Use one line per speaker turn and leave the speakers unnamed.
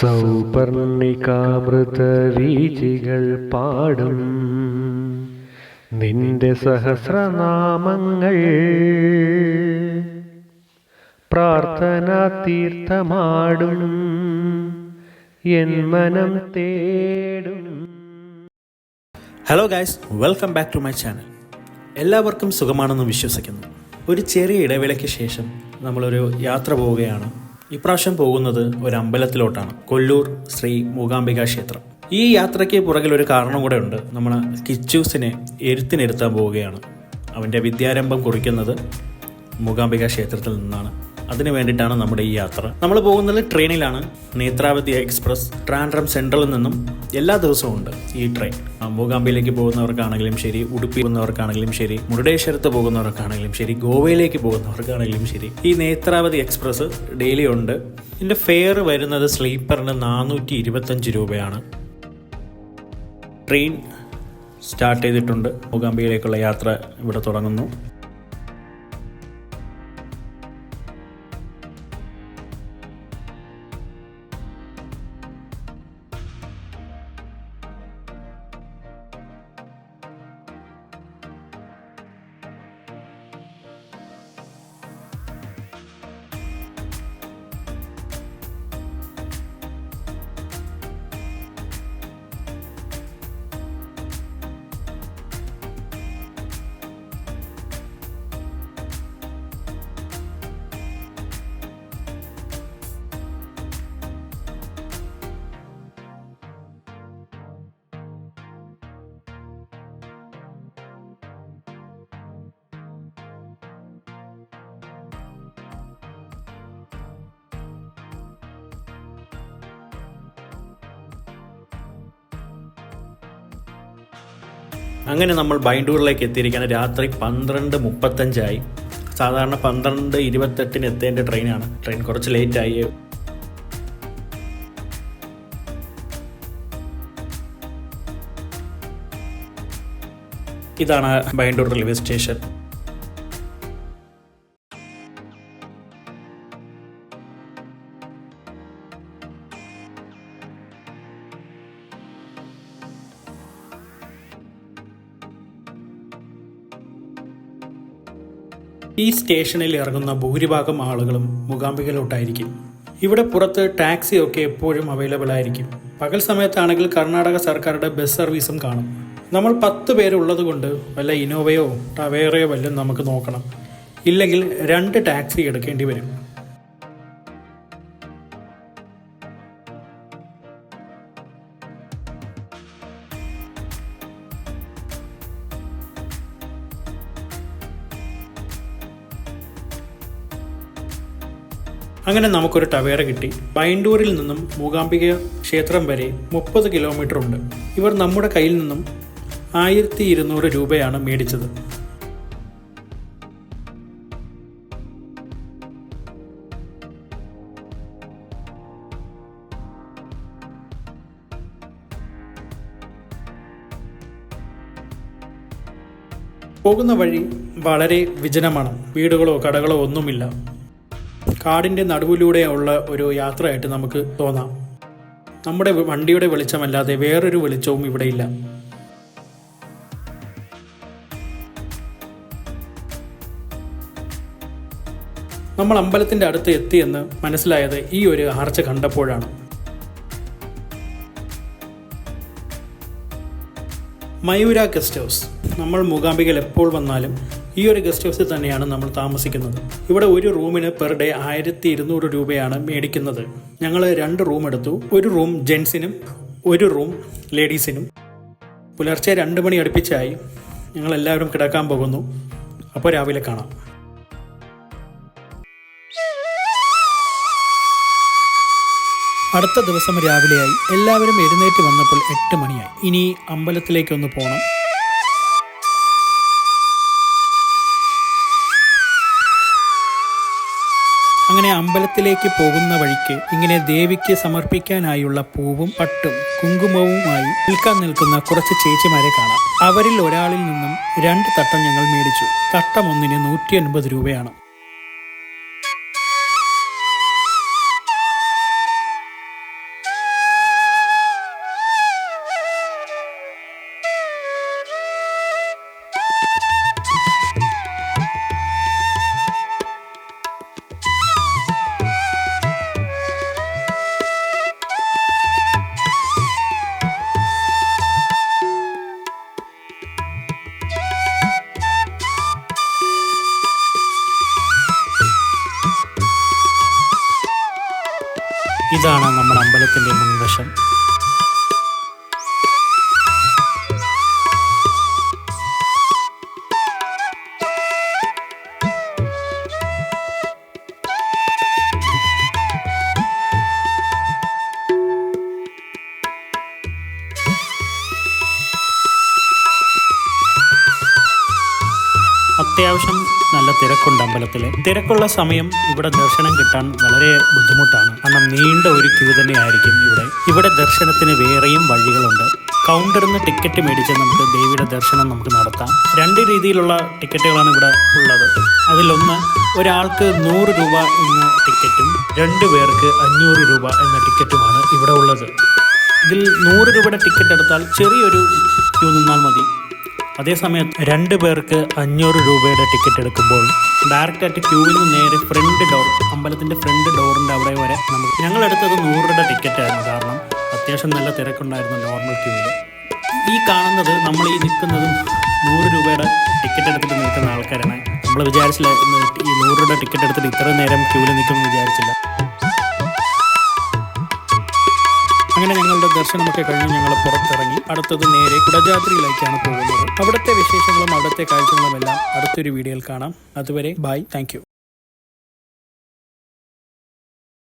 സൗപർണികാമൃതവീചികൾ പാടും. നിന്റെ സഹസ്രനാമങ്ങൾ പ്രാർത്ഥന തീർത്ഥമാടും എൻ മനം തേടും.
Hello guys welcome back to my channel എല്ലാവർക്കും സുഖമാണെന്ന് വിശ്വസിക്കുന്നു. ഒരു ചെറിയ ഇടവേളയ്ക്ക് ശേഷം നമ്മളൊരു യാത്ര പോവുകയാണ്. ഇപ്രാവശ്യം പോകുന്നത് ഒരു അമ്പലത്തിലോട്ടാണ് കൊല്ലൂർ ശ്രീ മൂകാംബിക ക്ഷേത്രം. ഈ യാത്രയ്ക്ക് പുറകിൽ ഒരു കാരണം കൂടെ ഉണ്ട്. നമ്മൾ കിച്ചൂസിനെ എഴുത്തിനിരുത്താൻ പോവുകയാണ്. അവന്റെ വിദ്യാരംഭം കുറിക്കുന്നത് മൂകാംബിക ക്ഷേത്രത്തിൽ നിന്നാണ്. അതിനു വേണ്ടിയിട്ടാണ് നമ്മുടെ ഈ യാത്ര. നമ്മൾ പോകുന്നത് ട്രെയിനിലാണ്. നേത്രാവതി എക്സ്പ്രസ് ട്രാൻഡ്രം സെൻട്രലിൽ നിന്നും എല്ലാ ദിവസവും ഉണ്ട് ഈ ട്രെയിൻ. മൂകാംബിയിലേക്ക് പോകുന്നവർക്കാണെങ്കിലും ശരി ഉടുപ്പി പോകുന്നവർക്കാണെങ്കിലും ശരി മുരുടേശ്വരത്ത് പോകുന്നവർക്കാണെങ്കിലും ശരി ഗോവയിലേക്ക് പോകുന്നവർക്കാണെങ്കിലും ശരി. ഈ നേത്രാവതി എക്സ്പ്രസ് ഡെയിലി ഉണ്ട്. ഇതിന്റെ ഫെയർ വരുന്നത് സ്ലീപ്പറിന് നാനൂറ്റി ഇരുപത്തഞ്ച് രൂപയാണ്. ട്രെയിൻ സ്റ്റാർട്ട് ചെയ്തിട്ടുണ്ട്. മൂകാംബിയിലേക്കുള്ള യാത്ര ഇവിടെ തുടങ്ങുന്നു. അങ്ങനെ നമ്മൾ ബൈൻഡൂറിലേക്ക് എത്തിയിരിക്കുകയാണ് രാത്രി പന്ത്രണ്ട് മുപ്പത്തഞ്ചായി. സാധാരണ പന്ത്രണ്ട് ഇരുപത്തെട്ടിന് എത്തേണ്ട ട്രെയിനാണ്. ട്രെയിൻ കുറച്ച് ലേറ്റ് ആയി ഇതാണ് ബൈൻഡൂർ റെയിൽവേ സ്റ്റേഷൻ. ഈ സ്റ്റേഷനിൽ ഇറങ്ങുന്ന ഭൂരിഭാഗം ആളുകളും മൂകാംബികയിലോട്ടായിരിക്കും. ഇവിടെ പുറത്ത് ടാക്സി ഒക്കെ എപ്പോഴും അവൈലബിൾ ആയിരിക്കും. പകൽ സമയത്താണെങ്കിൽ കർണാടക സർക്കാരുടെ ബസ് സർവീസും കാണും. നമ്മൾ പത്ത് പേരുള്ളത് കൊണ്ട് വല്ല ഇനോവയോ ടവേറയോ വല്ലതും നമുക്ക് നോക്കണം. ഇല്ലെങ്കിൽ രണ്ട് ടാക്സി എടുക്കേണ്ടി വരും. അങ്ങനെ നമുക്കൊരു ടവേറ കിട്ടി. പൈൻഡൂരിൽ നിന്നും മൂകാംബിക ക്ഷേത്രം വരെ മുപ്പത് കിലോമീറ്റർ ഉണ്ട്. ഇവർ നമ്മുടെ കയ്യിൽ നിന്നും ആയിരത്തി ഇരുന്നൂറ് രൂപയാണ് മേടിച്ചത്. പോകുന്ന വഴി വളരെ വിജനമാണ്. വീടുകളോ കടകളോ ഒന്നുമില്ല. കാടിന്റെ നടുവിലൂടെയുള്ള ഒരു യാത്രയായിട്ട് നമുക്ക് തോന്നാം. നമ്മുടെ വണ്ടിയുടെ വെളിച്ചമല്ലാതെ വേറൊരു വെളിച്ചവും ഇവിടെയില്ല നമ്മൾ അമ്പലത്തിന്റെ അടുത്ത് എത്തിയെന്ന് മനസ്സിലായത് ഈ ഒരു ആർച്ച കണ്ടപ്പോഴാണ്. Mayura guest house. നമ്മൾ മൂകാംബികയിൽ എപ്പോൾ വന്നാലും ഈ ഒരു ഗസ്റ്റ് ഹൗസിൽ തന്നെയാണ് നമ്മൾ താമസിക്കുന്നത്. ഇവിടെ ഒരു റൂമിന് പെർ ഡേ ആയിരത്തി ഇരുന്നൂറ് രൂപയാണ് മേടിക്കുന്നത്. ഞങ്ങൾ രണ്ട് റൂം എടുത്തു. ഒരു റൂം ജെൻസിനും ഒരു റൂം ലേഡീസിനും പുലർച്ചെ രണ്ട് മണി അടുപ്പിച്ചായി. ഞങ്ങൾ എല്ലാവരും കിടക്കാൻ പോകുന്നു. അപ്പോൾ രാവിലെ കാണാം. അടുത്ത ദിവസം രാവിലെയായി. എല്ലാവരും എഴുന്നേറ്റ് വന്നപ്പോൾ എട്ട് മണിയായി. ഇനി അമ്പലത്തിലേക്കൊന്ന് പോകണം അങ്ങനെ അമ്പലത്തിലേക്ക് പോകുന്ന വഴിക്ക് ഇങ്ങനെ ദേവിക്ക് സമർപ്പിക്കാനായുള്ള പൂവും പട്ടും കുങ്കുമവുമായി നിൽക്കാൻ നിൽക്കുന്ന കുറച്ച് ചേച്ചിമാരെ കാണാം. അവരിൽ ഒരാളിൽ നിന്നും രണ്ട് തട്ടം ഞങ്ങൾ മേടിച്ചു. തട്ടം ഒന്നിന് നൂറ്റി അൻപത് ഇതാണ് നമ്മുടെ അമ്പലത്തിന്റെ മുൻവശം. നല്ല തിരക്കുണ്ട് അമ്പലത്തിൽ തിരക്കുള്ള സമയം ഇവിടെ ദർശനം കിട്ടാൻ വളരെ ബുദ്ധിമുട്ടാണ്. കാരണം നീണ്ട ഒരു ക്യൂ തന്നെയായിരിക്കും ഇവിടെ. ഇവിടെ ദർശനത്തിന് വേറെയും വഴികളുണ്ട്. കൗണ്ടറിൽ നിന്ന് ടിക്കറ്റ് മേടിച്ച് നമുക്ക് ദേവിയുടെ ദർശനം നമുക്ക് നടത്താം. രണ്ട് രീതിയിലുള്ള ടിക്കറ്റുകളാണ് ഇവിടെ ഉള്ളത്. അതിലൊന്ന് ഒരാൾക്ക് നൂറ് രൂപ എന്ന ടിക്കറ്റും രണ്ട് പേർക്ക് അഞ്ഞൂറ് രൂപ എന്ന ടിക്കറ്റുമാണ് ഇവിടെ ഉള്ളത്. ഇതിൽ നൂറ് രൂപയുടെ ടിക്കറ്റ് എടുത്താൽ ചെറിയൊരു ക്യൂ നിന്നാൽ മതി. അതേസമയം രണ്ട് പേർക്ക് അഞ്ഞൂറ് രൂപയുടെ ടിക്കറ്റ് എടുക്കുമ്പോൾ ഡയറക്റ്റ് ആയിട്ട് ക്യൂവിൽ നിന്ന് നേരെ ഫ്രണ്ട് ഡോർ അമ്പലത്തിന്റെ ഫ്രണ്ട് ഡോറിന്റെ അവിടെ വരെ നമുക്ക് ഞങ്ങൾ എടുത്തത് നൂറ് രൂപയുടെ ടിക്കറ്റ് ആയിരുന്നു. കാരണം അത്യാവശ്യം നല്ല തിരക്കുണ്ടായിരുന്നു നോർമൽ ക്യൂവിൽ ഈ കാണുന്നത് നമ്മൾ ഈ നിൽക്കുന്നതും നൂറ് രൂപയുടെ ടിക്കറ്റ് എടുത്തിട്ട് നിൽക്കുന്ന ആൾക്കാരാണ്. നമ്മൾ വിചാരിച്ചില്ല ഈ നൂറ് രൂപയുടെ ടിക്കറ്റ് എടുത്തിട്ട് ഇത്ര നേരം ക്യൂവിൽ നിൽക്കുമെന്ന് വിചാരിച്ചില്ല. അങ്ങനെ ഞങ്ങളുടെ ദർശനമൊക്കെ കഴിഞ്ഞ് ഞങ്ങൾ പുറത്തിറങ്ങി. അടുത്തത് നേരെ കുടജാത്രിയിലേക്കാണ് പോകുന്നത്. അവിടുത്തെ വിശേഷങ്ങളും അവിടുത്തെ കാഴ്ചകളും എല്ലാം അടുത്തൊരു വീഡിയോയിൽ കാണാം. അതുവരെ ബൈ. താങ്ക്